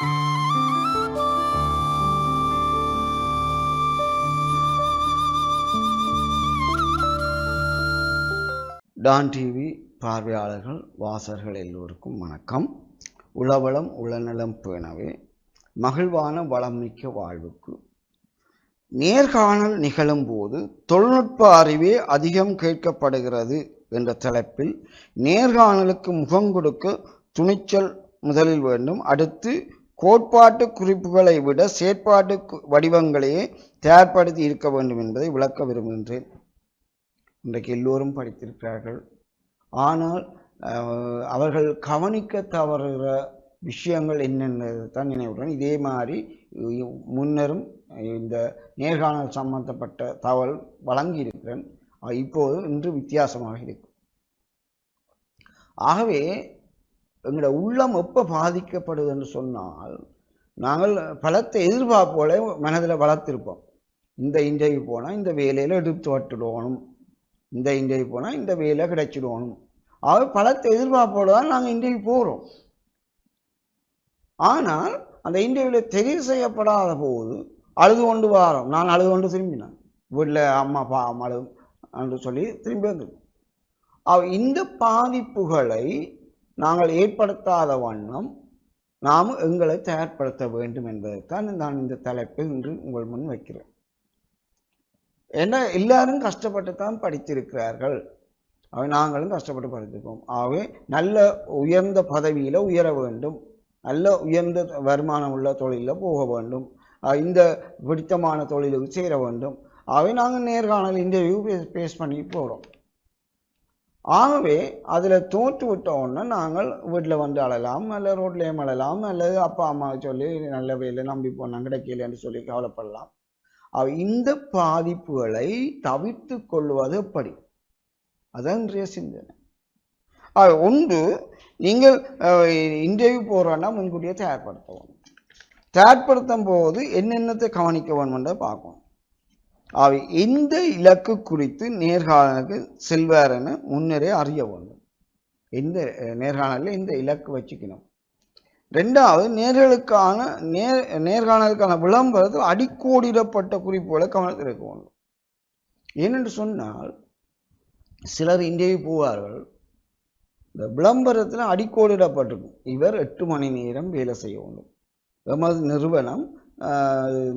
Don TV பார்வையாளர்கள் வாசர்கள் எல்லோருக்கும் வணக்கம். உளவளம் உளநலம் பேணவே மகிழ்வான வளமிக்க வாழ்வுக்கு. நேர்காணல் நிகழும் போது தொழில்நுட்ப அறிவே அதிகம் கேட்கப்படுகிறது என்ற தலைப்பில் நேர்காணலுக்கு முகம் கொடுக்க துணிச்சல் முதலில் வேண்டும். அடுத்து கோட்பாட்டு குறிப்புகளை விட செயற்பாட்டு வடிவங்களையே தயார்படுத்தி இருக்க வேண்டும் என்பதை விளக்க விரும்புகின்றேன். இன்றைக்கு எல்லோரும் படித்திருக்கிறார்கள். ஆனால் அவர்கள் கவனிக்க தவறுகிற விஷயங்கள் என்னென்னது தான் நினைவுடன் இதே மாதிரி முன்னரும் இந்த நேர்காணல் சம்பந்தப்பட்ட தகவல் வழங்கி இருக்கிறேன் இப்போது இன்று வித்தியாசமாக இருக்கும். ஆகவே எங்களோட உள்ளம் எப்போ பாதிக்கப்படுது என்று சொன்னால் நாங்கள் பலத்தை எதிர்பார்ப்போல மனதில் வளர்த்திருப்போம். இந்த இன்டர்வியூ போனால் இந்த வேலையில் எடுத்து வட்டுடணும். இந்த இன்டர்வியூ போனால் இந்த வேலை கிடைச்சிடணும். ஆக பலத்தை எதிர்பார்ப்போடு தான் நாங்கள் இன்டர்வியூ போகிறோம் ஆனால் அந்த இன்டர்வியூவில் தெரிவு செய்யப்படாத போது அழுது கொண்டு வாரோம். நான் அழுது கொண்டு திரும்பினேன். வீட்டில் அம்மா அப்பா அம்மா அழுது என்று சொல்லி திரும்பி வந்துடும் இந்த பாதிப்புகளை நாங்கள் ஏற்படுத்தாத வண்ணம் நாம் எங்களை தயார்படுத்த வேண்டும் என்பதைத்தான் நான் இந்த தலைப்பை இன்று உங்கள் முன் வைக்கிறேன். ஏன்னா எல்லாரும் கஷ்டப்பட்டு தான் படித்திருக்கிறார்கள். அவை நாங்களும் கஷ்டப்பட்டு படித்திருக்கோம். ஆகவே நல்ல உயர்ந்த பதவியில் உயர வேண்டும். நல்ல உயர்ந்த வருமானம் உள்ள தொழிலில் போக வேண்டும். இந்த பிடித்தமான தொழிலுக்கு சேர வேண்டும். அவை நாங்கள் நேர்காணல் இன்டர்வியூ பேஸ் பண்ணி போகிறோம் ஆகவே அதில் தோற்று விட்ட உடனே நாங்கள் வீட்டில் வந்து அழலாம் அல்ல ரோட்லேயும் அழலாம் அல்லது அப்பா அம்மா சொல்லி நல்ல வேலை நம்பி போனாங்க கிடைக்கலன்னு சொல்லி கவலைப்படலாம். இந்த பாதிப்புகளை தவிர்த்து கொள்வது எப்படி? அதான் இன்றைய சிந்தனை. ஆக, ஒன்று நீங்கள் இன்டர்வியூ போகிறோன்னா முன்கூட்டியே தயார்படுத்தவும். தயார்படுத்தும் போது என்னென்னத்தை கவனிக்க வேணும்ன்றதை பார்க்கணும். அவை இந்த இலக்கு குறித்து நேர்காணலுக்கு செல்வாருன்னு முன்னரே அறிய வேண்டும். இந்த நேர்காணலில் இந்த இலக்கு வச்சுக்கணும். ரெண்டாவது நேர்களுக்கான நேர் நேர்காணலுக்கான விளம்பரத்தில் அடிக்கோடிடப்பட்ட குறிப்புகளை கவனத்தில் இருக்க வேண்டும். ஏனென்று சொன்னால் சிலர் இன்றைய போவார்கள் இந்த விளம்பரத்தில் அடிக்கோடிடப்பட்டிருக்கும். இவர் எட்டு மணி நேரம் வேலை செய்ய வேண்டும். எமது நிறுவனம்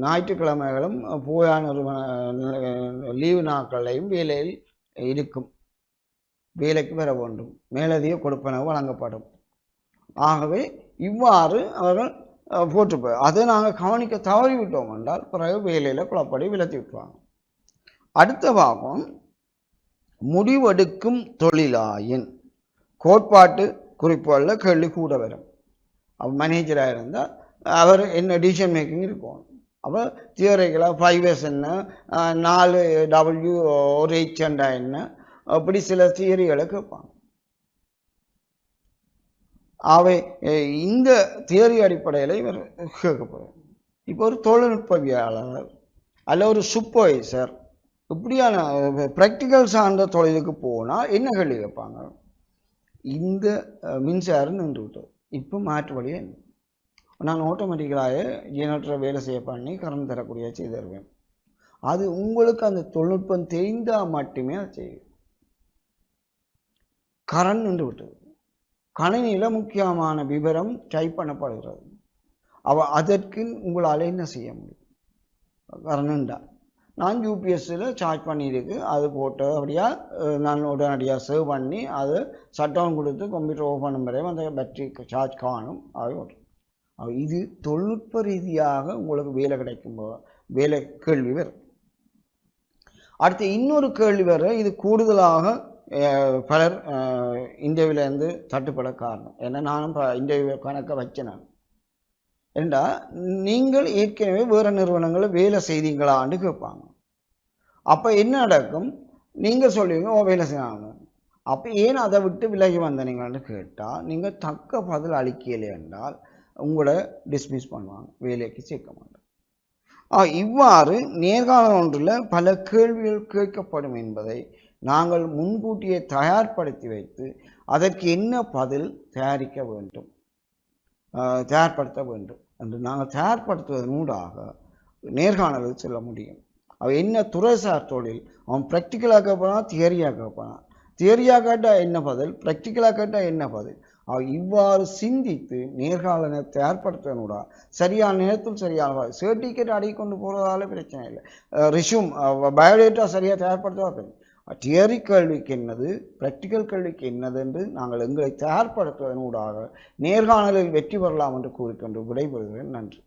ஞாயிற்றுக்கிழமைகளும் போயா நிறுவன லீவு நாட்களையும் வேலையில் இருக்கும். வேலைக்கு வர வேண்டும். மேலதிக கொடுப்பனவு வழங்கப்படும். ஆகவே இவ்வாறு அவர்கள் போட்டு போட்டிருப்பார் அதை நாங்கள் கவனிக்க தவறிவிட்டோம் என்றால் பிறகு வேலையில் குழப்படி விலத்தி விட்டுவாங்க அடுத்த பாகம் முடிவெடுக்கும் தொழிலாயின் கோட்பாட்டு குறிப்புகளில் கேள்வி கூட வரும். அவர் மேனேஜராக இருந்தால் அவர் என்ன டிசிஷன் மேக்கிங் இருக்கும். அப்போ தியோரிக்கலாக ஃபைவ் எஸ் என்ன நாலு டபுள்யூ ஒரு ஹெச்எண்டா என்ன அப்படி சில தியரிகளை கேட்பாங்க. அவை இந்த தியரி அடிப்படையில் இவர் கேட்கப்படுறார் இப்போ ஒரு தொழில்நுட்பவியாளர் அல்ல ஒரு சூப்பர்வைசர் இப்படியான ப்ராக்டிக்கல் சார்ந்த தொழிலுக்கு போனால் என்ன கேள்வி கேட்பாங்க? இந்த மின்சாரம் நின்று விட்டது இப்போ மாற்று வழியே என்ன? நான் ஆட்டோமேட்டிக்கலாக ஜெனரேட்டரை வேலை செய்ய பண்ணி கரண்ட் தரக்கூடிய செய்திருவேன் அது உங்களுக்கு அந்த தொழில்நுட்பம் தெரிந்தால் மட்டுமே அதை செய்யும். கரண்ட் நின்று விட்டது. கணினியில் முக்கியமான விவரம் டைப் பண்ணப்படுகிறது. அவ அதற்கு உங்களால் என்ன செய்ய முடியும்? கரண்ட்டா நான் யூபிஎஸ்சில் சார்ஜ் பண்ணியிருக்கு அது போட்டு அப்படியா நான் உடனடியாக சேவ் பண்ணி அது ஷட் டவுன் கொடுத்து கம்ப்யூட்டர் ஓப்பன் பண்ணும் வரையும் அந்த பேட்டரி சார்ஜ் காணும் அது ஓட்டும் இது தொழில்நுட்ப ரீதியாக உங்களுக்கு வேலை கிடைக்கும் வேலை கேள்வி வரும் அடுத்து இன்னொரு கேள்வி வர இது கூடுதலாக பலர் இந்தியாவிலேருந்து தட்டுப்பட காரணம். ஏன்னா நானும் இந்தியாவில் கணக்கை வச்சேன் நான். ஏண்டா நீங்கள் ஏற்கனவே வேறு நிறுவனங்களில் வேலை செய்தீங்களான்னு கேட்பாங்க. அப்போ என்ன நடக்கும்? நீங்கள் சொல்லுவீங்க ஓ வேலை செய்யணும் அப்போ ஏன் அதை விட்டு விலகி வந்தனீங்கன்னு கேட்டால் நீங்கள் தக்க பதில் அளிக்கலை என்றால் உங்களை டிஸ்மிஸ் பண்ணுவாங்க வேலைக்கு சேர்க்க மாட்டாங்க. இவ்வாறு நேர்காணல் ஒன்றில் பல கேள்விகள் கேட்கப்படும் என்பதை நாங்கள் முன்கூட்டியே தயார்படுத்தி வைத்து அதற்கு என்ன பதில் தயாரிக்க வேண்டும்? தயார்படுத்த வேண்டும் என்று நாங்கள் தயார்படுத்துவதனூடாக நேர்காணலுக்கு செல்ல முடியும். அவன் என்ன துறைசார் தொழில்? அவன் ப்ராக்டிக்கலாக போனால் தியரியாக போனான் தியரியாக கேட்டால் என்ன பதில்? ப்ராக்டிக்கலாக கேட்டால் என்ன பதில்? இவ்வாறு சிந்தித்து நேர்காணலை தயார்படுத்தனூடா சரியான நேரத்தில் சரியான சர்டிஃபிகேட் அடி கொண்டு போகிறதால பிரச்சனை இல்லை. ரிஷ்யூம் பயோடேட்டா சரியாக தயார்படுத்தவா தியரி கல்விக்கு என்னது? ப்ராக்டிக்கல் கல்விக்கு என்னது என்று நாங்கள் எங்களை தயார்படுத்துவதனூடாக நேர்காணலில் வெற்றி பெறலாம் என்று கூறிக்கொண்டு விடைபெறுகிறேன். நன்றி.